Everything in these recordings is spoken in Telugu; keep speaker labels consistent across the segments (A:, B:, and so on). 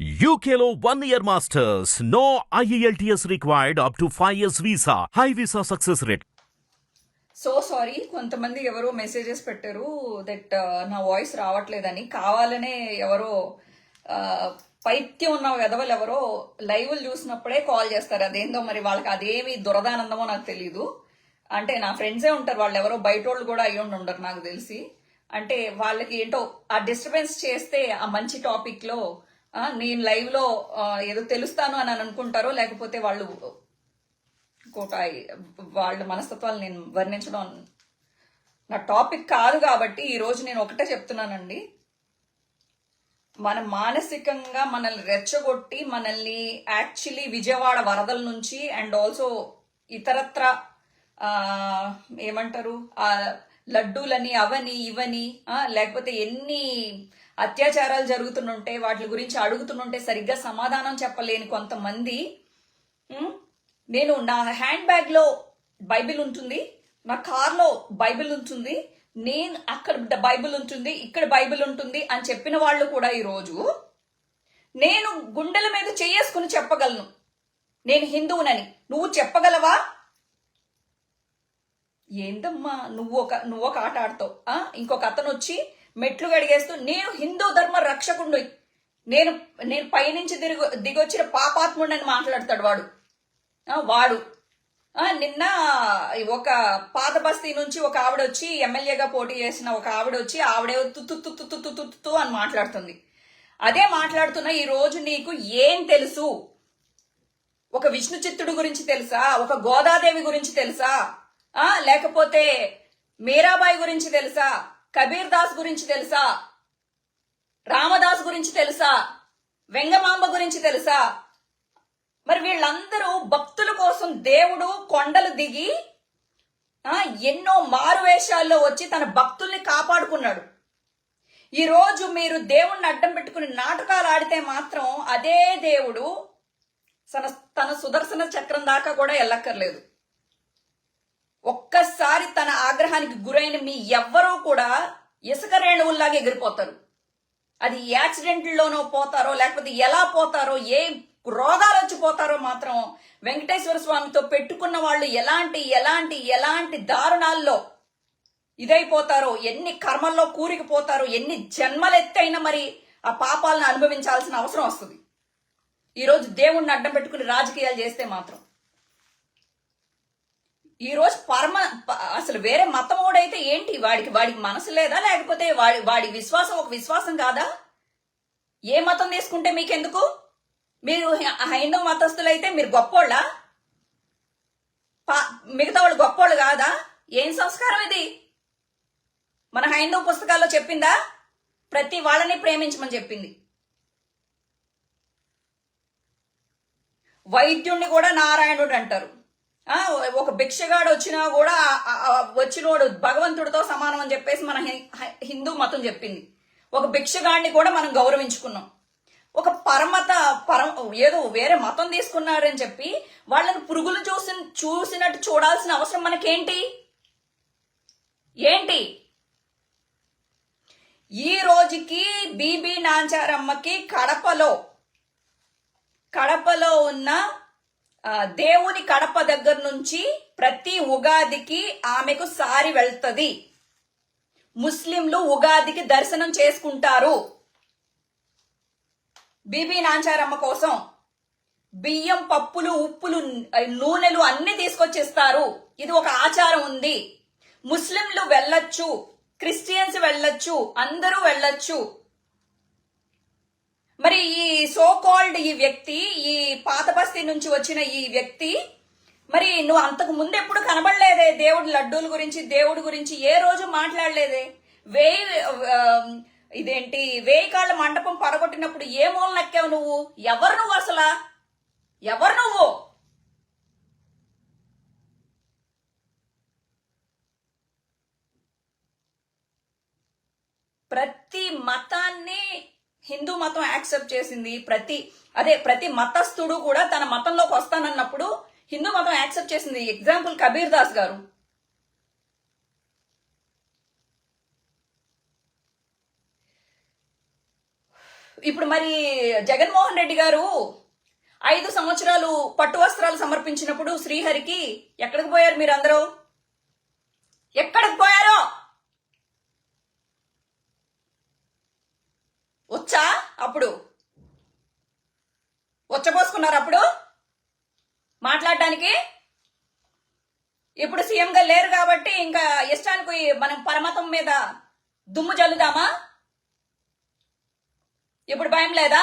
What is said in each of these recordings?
A: యూకేలో one year masters no E IELTS required up to 5 years visa. High visa success rate.
B: So sorry కొంతమంది ఎవరో మెసేజెస్ పెట్టారు దట్ uh, నా వాయిస్ రావట్లేదని. కావాలనే ఎవరో uh, పైత్యం ఉన్న వెధవలు ఎవరో లైవ్లు చూసినప్పుడే కాల్ చేస్తారు. అదేందో మరి వాళ్ళకి అదేమి దురదానందమో నాకు తెలియదు అంటే నా ఫ్రెండ్సే ఉంటారు. వాళ్ళు ఎవరో బయట వాళ్ళు కూడా అయ్యి ఉండరు నాకు తెలిసి. అంటే వాళ్ళకి ఏంటో ఆ డిస్టర్బెన్స్ చేస్తే ఆ మంచి టాపిక్లో నేను లైవ్లో ఏదో తెలుస్తాను అని అనుకుంటారో లేకపోతే వాళ్ళు వాళ్ళ మనస్తత్వాలు నేను వర్ణించడం నా టాపిక్ కాదు కాబట్టి ఈరోజు నేను ఒకటే చెప్తున్నానండి. మనం మానసికంగా మనల్ని రెచ్చగొట్టి మనల్ని యాక్చువల్లీ విజయవాడ వరదల నుంచి అండ్ ఆల్సో ఇతరత్ర ఏమంటారు ఆ లడ్డూలని అవని ఇవని లేకపోతే ఎన్ని అత్యాచారాలు జరుగుతుంటే వాటి గురించి అడుగుతుంటే సరిగ్గా సమాధానం చెప్పలేని కొంతమంది నేను నా హ్యాండ్ బ్యాగ్లో బైబిల్ ఉంటుంది నా కార్లో బైబిల్ ఉంటుంది నేను అక్కడ బైబిల్ ఉంటుంది ఇక్కడ బైబిల్ ఉంటుంది అని చెప్పిన వాళ్ళు కూడా ఈరోజు నేను గుండెల మీద చేసుకుని చెప్పగలను. నేను హిందువునని. నువ్వు చెప్పగలవా? ఏందమ్మా నువ్వు ఒక నువ్వు ఒక ఆట ఆడతావు ఇంకొక అతను వచ్చి మెట్లు గడిగేస్తూ నేను హిందూ ధర్మ రక్షకుండు నేను నేను పైనుంచి దిగు దిగొచ్చిన పాపాత్ముడని మాట్లాడతాడు వాడు. వాడు. నిన్న ఒక పాత బస్తీ నుంచి ఒక ఆవిడ వచ్చి ఎమ్మెల్యేగా పోటీ చేసిన ఒక ఆవిడ వచ్చి ఆవిడే తుత్తు అని మాట్లాడుతుంది. అదే మాట్లాడుతున్న ఈ రోజు నీకు ఏం తెలుసు? ఒక విష్ణు చిత్తుడు గురించి తెలుసా? ఒక గోదాదేవి గురించి తెలుసా? లేకపోతే మీరాబాయి గురించి తెలుసా? కబీర్ దాస్ గురించి తెలుసా? రామదాస్ గురించి తెలుసా? వెంగమాంబ గురించి తెలుసా? మరి వీళ్ళందరూ భక్తుల కోసం దేవుడు కొండలు దిగి ఎన్నో మారువేషాల్లో వచ్చి తన భక్తుల్ని కాపాడుకున్నాడు. ఈరోజు మీరు దేవుణ్ణి అడ్డం పెట్టుకుని నాటకాలు ఆడితే మాత్రం అదే దేవుడు తన తన సుదర్శన చక్రం దాకా కూడా వెళ్ళక్కర్లేదు ఒక్కసారి తన ఆగ్రహానికి గురైన మీ ఎవ్వరూ కూడా ఇసుక రేణువుల్లాగా ఎగిరిపోతారు. అది యాక్సిడెంట్లోనో పోతారో లేకపోతే ఎలా పోతారో ఏ రోగాలు వచ్చిపోతారో మాత్రం వెంకటేశ్వర స్వామితో పెట్టుకున్న వాళ్ళు ఎలాంటి ఎలాంటి ఎలాంటి దారుణాల్లో ఇదైపోతారో ఎన్ని కర్మల్లో కూరికిపోతారో ఎన్ని జన్మలెత్తైనా మరి ఆ పాపాలను అనుభవించాల్సిన అవసరం వస్తుంది. ఈరోజు దేవుణ్ణి అడ్డం పెట్టుకుని రాజకీయాలు చేస్తే మాత్రం. ఈ రోజు పరమ ప- అసలు వేరే మతమోడైతే ఏంటి? వాడికి వాడికి మనసు లేదా? లేకపోతే వాడి వాడి విశ్వాసం ఒక విశ్వాసం కాదా? ఏ మతం తీసుకుంటే మీకెందుకు? మీరు హైందవ మతస్థులైతే మీరు గొప్పోళ్ళ? మిగతా వాళ్ళు గొప్పోళ్ళు కాదా? ఏం సంస్కారం ఇది? మన హైందవ పుస్తకాల్లో చెప్పిందా? ప్రతి వాళ్ళని ప్రేమించమని చెప్పింది. వైద్యుణ్ణి కూడా నారాయణుడు అంటారు. ఒక భిక్షగాడు వచ్చినా కూడా వచ్చినోడు భగవంతుడితో సమానం అని చెప్పేసి మన హిందూ మతం చెప్పింది. ఒక భిక్షగాడిని కూడా మనం గౌరవించుకున్నాం. ఒక పరమత పరం ఏదో వేరే మతం తీసుకున్నారని చెప్పి వాళ్ళని పురుగులు చూసి చూసినట్టు చూడాల్సిన అవసరం మనకేంటి? ఏంటి? ఈ రోజుకి బీబీ నాంచారమ్మకి కడపలో కడపలో ఉన్న దేవుని కడప దగ్గర నుంచి ప్రతి ఉగాదికి ఆమెకు సారి వెళ్తది. ముస్లింలు ఉగాదికి దర్శనం చేసుకుంటారు. బీబీ నాంచారమ్మ కోసం బియ్యం పప్పులు ఉప్పులు నూనెలు అన్ని తీసుకొచ్చిస్తారు. ఇది ఒక ఆచారం ఉంది. ముస్లింలు వెళ్ళొచ్చు క్రిస్టియన్స్ వెళ్ళొచ్చు అందరూ వెళ్ళొచ్చు. మరి ఈ సో కాల్డ్ ఈ వ్యక్తి ఈ పాత బస్తీ నుంచి వచ్చిన ఈ వ్యక్తి మరి నువ్వు అంతకు ముందు ఎప్పుడు కనబడలేదే దేవుడి లడ్డూల గురించి దేవుడి గురించి ఏ రోజు మాట్లాడలేదే? వేయి ఇదేంటి వేయి కాళ్ళ మండపం పడగొట్టినప్పుడు ఏ మూల నక్కావు నువ్వు? ఎవరు నువ్వు అసలా? ఎవరు నువ్వు? ప్రతి మతాన్ని హిందూ మతం యాక్సెప్ట్ చేసింది. ప్రతి అదే ప్రతి మతస్థుడు కూడా తన మతంలోకి వస్తానన్నప్పుడు హిందూ మతం యాక్సెప్ట్ చేసింది. ఎగ్జాంపుల్ కబీర్ దాస్ గారు. ఇప్పుడు మరి జగన్మోహన్ రెడ్డి గారు ఐదు సంవత్సరాలు పట్టు వస్త్రాలు సమర్పించినప్పుడు శ్రీహరికి ఎక్కడికి పోయారు మీరందరూ? ఎక్కడికి పోయారో? వచ్చా? అప్పుడు. వచ్చపోసుకున్నారు అప్పుడు? మాట్లాడడానికి? ఇప్పుడు సీఎంగా లేరు కాబట్టి ఇంకా ఇష్టానికి మనం పరమతం మీద దుమ్ము జల్లుదామా? ఇప్పుడు భయం లేదా?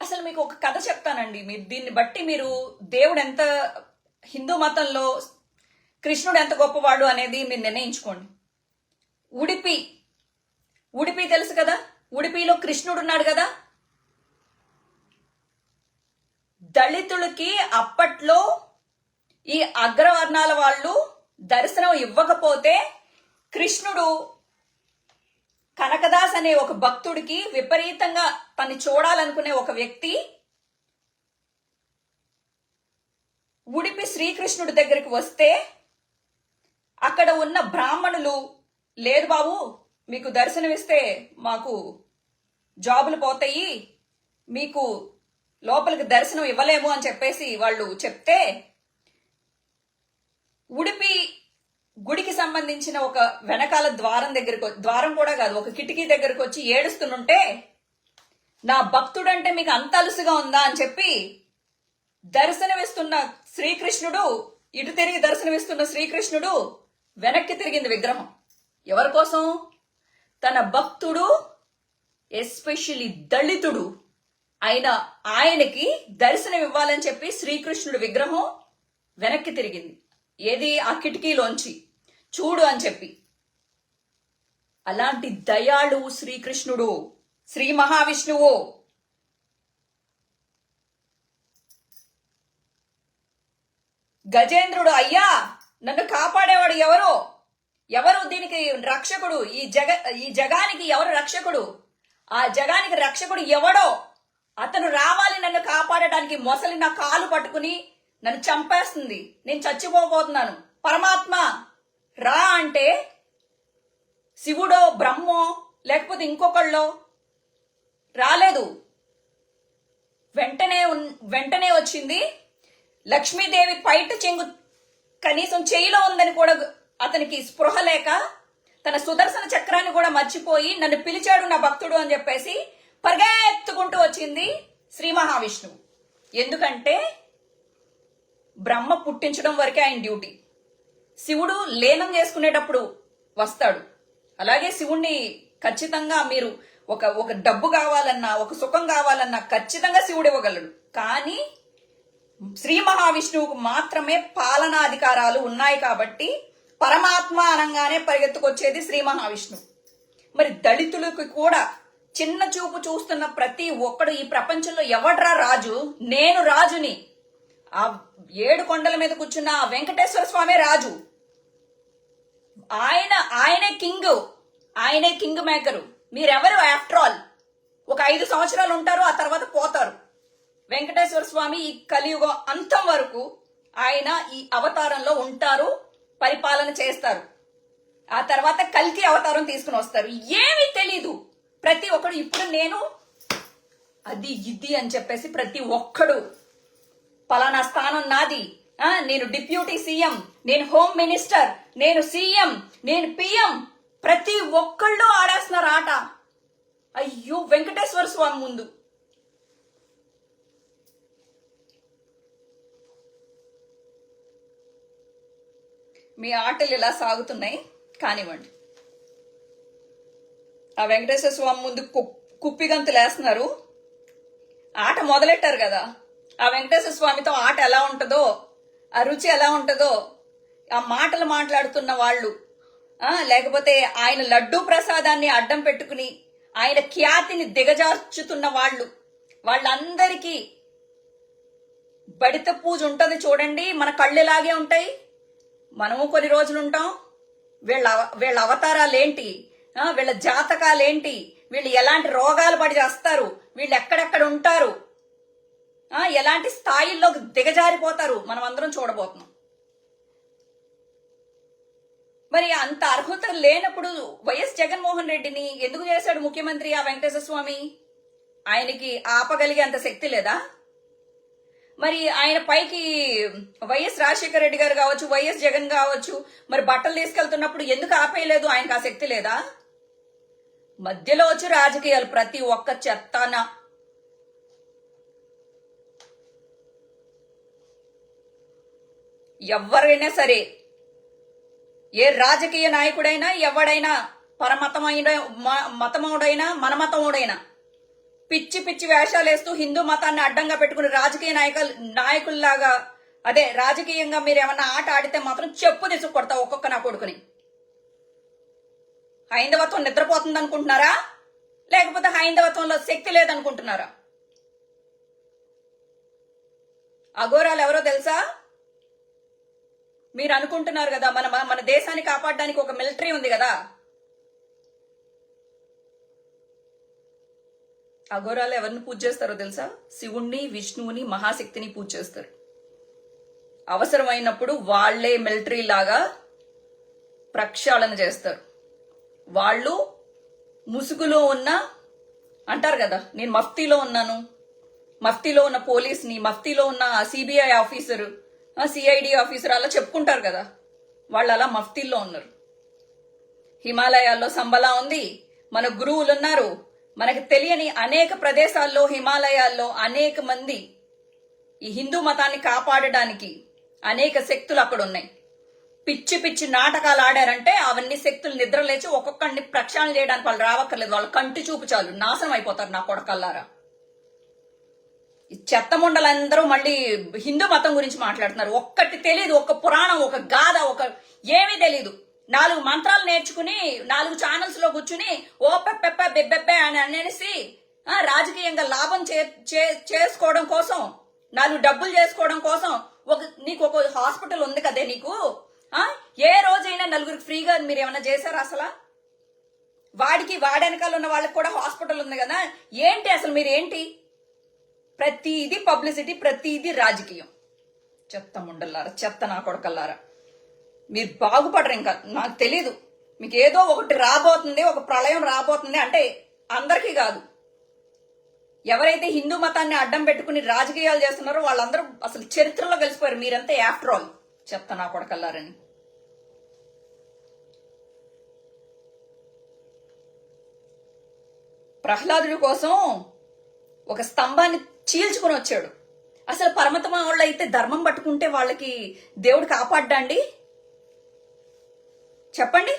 B: అసలు మీకు ఒక కథ చెప్తానండి. మీరు దీన్ని బట్టి మీరు దేవుడు ఎంత హిందూ మతంలో కృష్ణుడు ఎంత గొప్పవాడు అనేది మీరు నిర్ణయించుకోండి. ఉడిపి ఉడిపి తెలుసు కదా? ఉడిపిలో కృష్ణుడు ఉన్నాడు కదా? దళితులకి అప్పట్లో ఈ అగ్రవర్ణాల వాళ్ళు దర్శనం ఇవ్వకపోతే కృష్ణుడు కనకదాస్ అనే ఒక భక్తుడికి విపరీతంగా తను చూడాలనుకునే ఒక వ్యక్తి ఉడిపి శ్రీకృష్ణుడి దగ్గరికి వస్తే అక్కడ ఉన్న బ్రాహ్మణులు లేదు బాబు మీకు దర్శనమిస్తే మాకు జాబులు పోతాయి మీకు లోపలికి దర్శనం ఇవ్వలేము అని చెప్పేసి వాళ్ళు చెప్తే ఉడిపి గుడికి సంబంధించిన ఒక వెనకాల ద్వారం దగ్గరకు ద్వారం కూడా కాదు ఒక కిటికీ దగ్గరకు వచ్చి ఏడుస్తుంటే నా భక్తుడంటే మీకు అంత అలుసుగా ఉందా అని చెప్పి దర్శనమిస్తున్న శ్రీకృష్ణుడు ఇటు తిరిగి దర్శనమిస్తున్న శ్రీకృష్ణుడు వెనక్కి తిరిగింది విగ్రహం. ఎవరి కోసం? తన భక్తుడు ఎస్పెషల్లీ దళితుడు అయిన ఆయనకి దర్శనం ఇవ్వాలని చెప్పి శ్రీకృష్ణుడు విగ్రహం వెనక్కి తిరిగింది. ఏది? ఆ కిటికీలోంచి. చూడు అని చెప్పి. అలాంటి దయాళు శ్రీకృష్ణుడు శ్రీ మహావిష్ణువు. గజేంద్రుడు అయ్యా! నన్ను కాపాడేవాడు ఎవరు? ఎవరు దీనికి రక్షకుడు? ఈ జగ ఈ జగానికి ఎవరు రక్షకుడు? ఆ జగానికి రక్షకుడు ఎవడో? అతను రావాలి నన్ను కాపాడడానికి మొసలి నా కాలు పట్టుకుని నన్ను చంపేస్తుంది. నేను చచ్చిపోబోతున్నాను. పరమాత్మ రా అంటే శివుడో బ్రహ్మో లేకపోతే ఇంకొకళ్ళో? రాలేదు. వెంటనే ఉన్- వెంటనే వచ్చింది. లక్ష్మీదేవి పైట చెంగు కనీసం చేయిలో ఉందని కూడా అతనికి స్పృహ లేక తన సుదర్శన చక్రాన్ని కూడా మర్చిపోయి నన్ను పిలిచాడు నా భక్తుడు అని చెప్పేసి పరిగెత్తుకుంటూ వచ్చింది శ్రీ మహావిష్ణువు. ఎందుకంటే బ్రహ్మ పుట్టించడం వరకే ఆయన డ్యూటీ. శివుడు లేనం చేసుకునేటప్పుడు వస్తాడు. అలాగే శివుణ్ణి ఖచ్చితంగా మీరు ఒక ఒక డబ్బు కావాలన్నా ఒక సుఖం కావాలన్నా ఖచ్చితంగా శివుడు ఇవ్వగలడు. కానీ శ్రీ మహావిష్ణువుకు మాత్రమే పాలనాధికారాలు ఉన్నాయి కాబట్టి పరమాత్మ అనగానే పరిగెత్తుకొచ్చేది శ్రీ మహావిష్ణువు. మరి దళితులకు కూడా చిన్న చూపు చూస్తున్న ప్రతి ఒక్కడు ఈ ప్రపంచంలో ఎవడ్రా రాజు? నేను రాజుని. ఆ ఏడు కొండల మీద కూర్చున్న ఆ వెంకటేశ్వర స్వామి రాజు. ఆయన ఆయనే కింగ్. ఆయనే కింగ్ మేకరు. మీరెవరు? After all. ఒక ఐదు సంవత్సరాలు ఉంటారు ఆ తర్వాత పోతారు. వెంకటేశ్వర స్వామి ఈ కలియుగం అంతం వరకు ఆయన ఈ అవతారంలో ఉంటారు పరిపాలన చేస్తారు. ఆ తర్వాత కల్కి అవతారం తీసుకుని వస్తారు. ఏమీ తెలీదు. ప్రతి ఒక్కడు ఇప్పుడు నేను అది ఇది అని చెప్పేసి ప్రతి ఒక్కడు పలానా స్థానం నాది. నేను డిప్యూటీ సీఎం నేను హోమ్ మినిస్టర్ నేను సీఎం నేను పిఎం. ప్రతి ఒక్కళ్ళు ఆడేస్తున్నారు ఆట. అయ్యో వెంకటేశ్వర స్వామి ముందు. మీ ఆటలు ఇలా సాగుతున్నాయి కానివ్వండి. ఆ వెంకటేశ్వర స్వామి ముందు కు- కుప్పిగంతులు వేస్తున్నారు ఆట మొదలెట్టారు కదా. ఆ వెంకటేశ్వర స్వామితో ఆట ఎలా ఉంటుందో ఆ రుచి ఎలా ఉంటుందో ఆ మాటలు మాట్లాడుతున్న వాళ్ళు లేకపోతే ఆయన లడ్డూ ప్రసాదాన్ని అడ్డం పెట్టుకుని ఆయన ఖ్యాతిని దిగజార్చుతున్న వాళ్ళు వాళ్ళందరికీ బడిత పూజ ఉంటుంది చూడండి మన కళ్ళు ఇలాగే ఉంటాయి. మనము కొన్ని రోజులు ఉంటాం వీళ్ళ అవ- వీళ్ళ అవతారాలు ఏంటి వీళ్ళ జాతకాలేంటి? వీళ్ళు ఎలాంటి రోగాలు పడి చేస్తారు? వీళ్ళు ఎక్కడెక్కడ ఉంటారు? ఎలాంటి స్థాయిల్లో దిగజారిపోతారు? మనం అందరం చూడబోతున్నాం. మరి అంత అర్హత లేనప్పుడు వైఎస్ జగన్మోహన్ రెడ్డిని ఎందుకు చేశాడు ముఖ్యమంత్రి ఆ వెంకటేశ్వర స్వామి? ఆయనకి ఆపగలిగే అంత శక్తి లేదా? మరి ఆయన పైకి వైఎస్ రాజశేఖర రెడ్డి గారు కావచ్చు వైఎస్ జగన్ కావచ్చు మరి బట్టలు తీసుకెళ్తున్నప్పుడు ఎందుకు ఆపేయలేదు? ఆయనకు ఆ శక్తి లేదా? మధ్యలో వచ్చి రాజకీయాలు ప్రతి ఒక్క చెత్తాన. ఎవరైనా సరే ఏ రాజకీయ నాయకుడైనా ఎవడైనా పరమతమైన మ- మనమతముడైనా పిచ్చి పిచ్చి వేషాలు వేస్తూ హిందూ మతాన్ని అడ్డంగా పెట్టుకుని రాజకీయ నాయకులు నాయకుల్లాగా అదే రాజకీయంగా మీరు ఏమన్నా ఆట ఆడితే మాత్రం చెప్పు తీసుకు కొడతావు ఒక్కొక్క నా కొడుకుని. హైందవత్వం నిద్రపోతుంది అనుకుంటున్నారా? లేకపోతే హైందవత్వంలో శక్తి లేదనుకుంటున్నారా? అఘోరాలు ఎవరో తెలుసా? మీరు అనుకుంటున్నారు కదా మన మన- మన దేశాన్ని కాపాడడానికి ఒక మిలిటరీ ఉంది కదా? అఘోరాలు ఎవరిని పూజ చేస్తారో తెలుసా? శివుణ్ణి విష్ణువుని మహాశక్తిని పూజ చేస్తారు. అవసరమైనప్పుడు వాళ్ళే మిలిటరీ లాగా ప్రక్షాళన చేస్తారు. వాళ్ళు ముసుగులో ఉన్న అంటారు కదా నేను మఫ్తీలో ఉన్నాను. మఫ్తీలో ఉన్న పోలీస్ని మఫ్తీలో ఉన్న సిబిఐ ఆఫీసర్ సిఐడి ఆఫీసర్ అలా చెప్పుకుంటారు కదా. వాళ్ళు అలా మఫ్తీల్లో ఉన్నారు. హిమాలయాల్లో సంబలా ఉంది. మన గురువులు ఉన్నారు మనకు తెలియని అనేక ప్రదేశాల్లో హిమాలయాల్లో అనేక మంది ఈ హిందూ మతాన్ని కాపాడడానికి అనేక శక్తులు అక్కడ ఉన్నాయి పిచ్చి పిచ్చి నాటకాలు ఆడారంటే అవన్నీ శక్తులు నిద్రలేచి ఒక్కొక్కడిని ప్రక్షాళన చేయడానికి వాళ్ళు రావక్కర్లేదు. వాళ్ళు కంటి చూపు చాలు నాశనం అయిపోతారు నా కొడకల్లారా. ఈ చెత్త ముండలందరూ మళ్ళీ హిందూ మతం గురించి మాట్లాడుతున్నారు. ఒక్కటి తెలియదు ఒక పురాణం ఒక గాథ ఒక ఏమీ తెలియదు నాలుగు మంత్రాలు నేర్చుకుని నాలుగు ఛానల్స్లో కూర్చుని ఓ పెప్పెప్ప బెబ్బెప్పే అని అనేసి రాజకీయంగా లాభం చే- చే- చేసుకోవడం కోసం నాలుగు డబ్బులు చేసుకోవడం కోసం ఒక నీకు ఒక హాస్పిటల్ ఉంది కదే నీకు? ఆ ఏ రోజైనా నలుగురికి ఫ్రీగా మీరు ఏమైనా చేశారా అసలు? వాడికి వాడెనకాల ఉన్న వాళ్ళకి కూడా హాస్పిటల్ ఉంది కదా? ఏంటి అసలు మీరు ఏంటి ప్రతిదీ పబ్లిసిటీ ప్రతిదీ రాజకీయం. చెత్త ముండల్లారా చెత్త నా కొడకల్లారా. మీరు బాగుపడరు ఇంకా. నాకు తెలీదు. మీకు ఏదో ఒకటి రాబోతుంది ఒక ప్రళయం రాబోతుంది అంటే అందరికీ కాదు. ఎవరైతే హిందూ మతాన్ని అడ్డం పెట్టుకుని రాజకీయాలు చేస్తున్నారో వాళ్ళందరూ అసలు చరిత్రలో కలిసిపోయారు. మీరంతా యాఫ్టర్ ఆల్ చెప్తా నా కొడకల్లారని. ప్రహ్లాదుడి కోసం ఒక స్తంభాన్ని చీల్చుకుని వచ్చాడు. అసలు పరమతమ వాళ్ళు అయితే ధర్మం పట్టుకుంటే వాళ్ళకి దేవుడు కాపాడ్డండి చెప్పండి.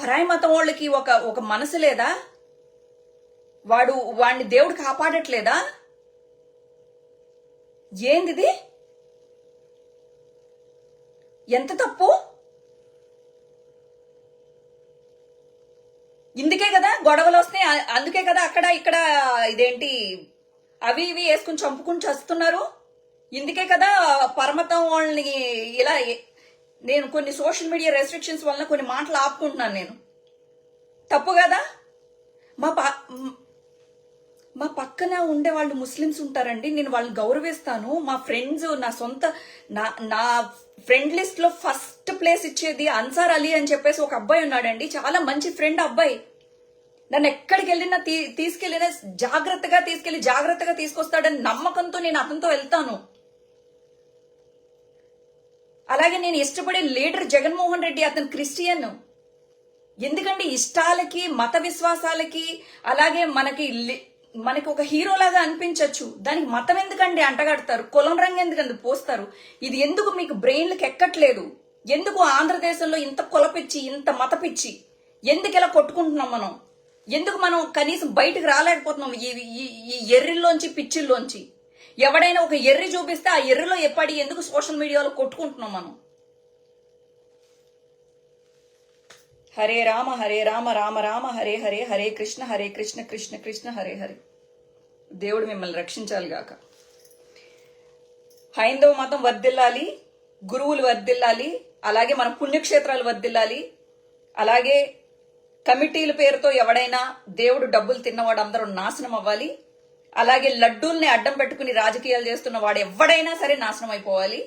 B: పరాయి మతం వాళ్ళకి ఒక ఒక మనసు లేదా? వాడు వాడిని దేవుడు కాపాడట్లేదా? ఏందిది? ఎంత తప్పు? ఇందుకే కదా గొడవలు వస్తాయి అందుకే కదా అక్కడ ఇక్కడ ఇదేంటి? అవి ఇవి వేసుకుని చంపుకుని చస్తున్నారు. ఇందుకే కదా పరమతం వాళ్ళని ఇలా నేను కొన్ని సోషల్ మీడియా రెస్ట్రిక్షన్స్ వలన కొన్ని మాటలు ఆపుకుంటున్నాను నేను. తప్పు కదా? మా పా మా పక్కన ఉండే వాళ్ళు ముస్లిమ్స్ ఉంటారండి నేను వాళ్ళని గౌరవిస్తాను. మా ఫ్రెండ్స్ నా సొంత నా నా ఫ్రెండ్ లిస్ట్లో ఫస్ట్ ప్లేస్ ఇచ్చేది అన్సార్ అలీ అని చెప్పేసి ఒక అబ్బాయి ఉన్నాడండి. చాలా మంచి ఫ్రెండ్ అబ్బాయి. నన్ను ఎక్కడికి వెళ్ళినా తీ తీసుకెళ్ళినా జాగ్రత్తగా తీసుకెళ్ళి జాగ్రత్తగా తీసుకొస్తాడని నమ్మకంతో నేను అతనితో వెళ్తాను. అలాగే నేను ఇష్టపడే లీడర్ జగన్మోహన్ రెడ్డి అతను క్రిస్టియన్. ఎందుకంటే ఇష్టాలకి మత విశ్వాసాలకి అలాగే మనకి మనకి ఒక హీరోలాగా అనిపించవచ్చు దానికి మతం ఎందుకండి అంటగడతారు? కులం రంగు ఎందుకండి పోస్తారు? ఇది ఎందుకు మీకు బ్రెయిన్లకు ఎక్కట్లేదు? ఎందుకు ఆంధ్రదేశంలో ఇంత కులపిచ్చి ఇంత మత పిచ్చి? ఎందుకు ఇలా కొట్టుకుంటున్నాం మనం? ఎందుకు మనం కనీసం బయటకు రాలేకపోతున్నాం ఈ ఈ- ఈ ఎర్రిల్లోంచి పిచ్చిల్లోంచి? ఎవడైనా ఒక ఎర్రి చూపిస్తే ఆ ఎర్రిలో ఎప్పటి ఎందుకు సోషల్ మీడియాలో కొట్టుకుంటున్నాం మనం? హరే రామ హరే రామ రామ రామ హరే హరే హరే కృష్ణ హరే కృష్ణ కృష్ణ కృష్ణ హరే హరే. దేవుడు మిమ్మల్ని రక్షించాలి గాక. హైందవ మతం వర్దిల్లాలి గురువులు వర్దిల్లాలి అలాగే మన పుణ్యక్షేత్రాలు వర్దిల్లాలి అలాగే కమిటీల పేరుతో ఎవడైనా దేవుడు డబ్బులు తిన్నవాడు అందరూ నాశనం అవ్వాలి అలాగే లడ్డూల్ని అడ్డం పెట్టుకుని రాజకీయాలు చేస్తున్న వాడు ఎవడైనా సరే నాశనం అయిపోవాలి.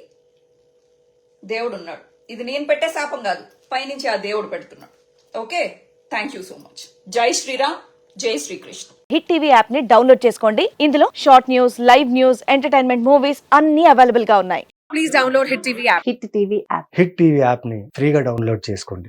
B: దేవుడు ఉన్నాడు ఇది నేను పెట్టే శాపం కాదు. పైనుంచి ఆ దేవుడు పెడుతున్నాడు. Okay? Thank you so much జై శ్రీరామ్ జై శ్రీకృష్ణ.
C: హిట్ టీవీ యాప్ని డౌన్లోడ్ చేసుకోండి. ఇందులో short news live news entertainment movies అన్ని అవైలబుల్గా ఉన్నాయి.
D: Please download Hit TV app.
C: Hit TV app
E: hit TV యాప్ని ఫ్రీగా డౌన్లోడ్ చేసుకోండి.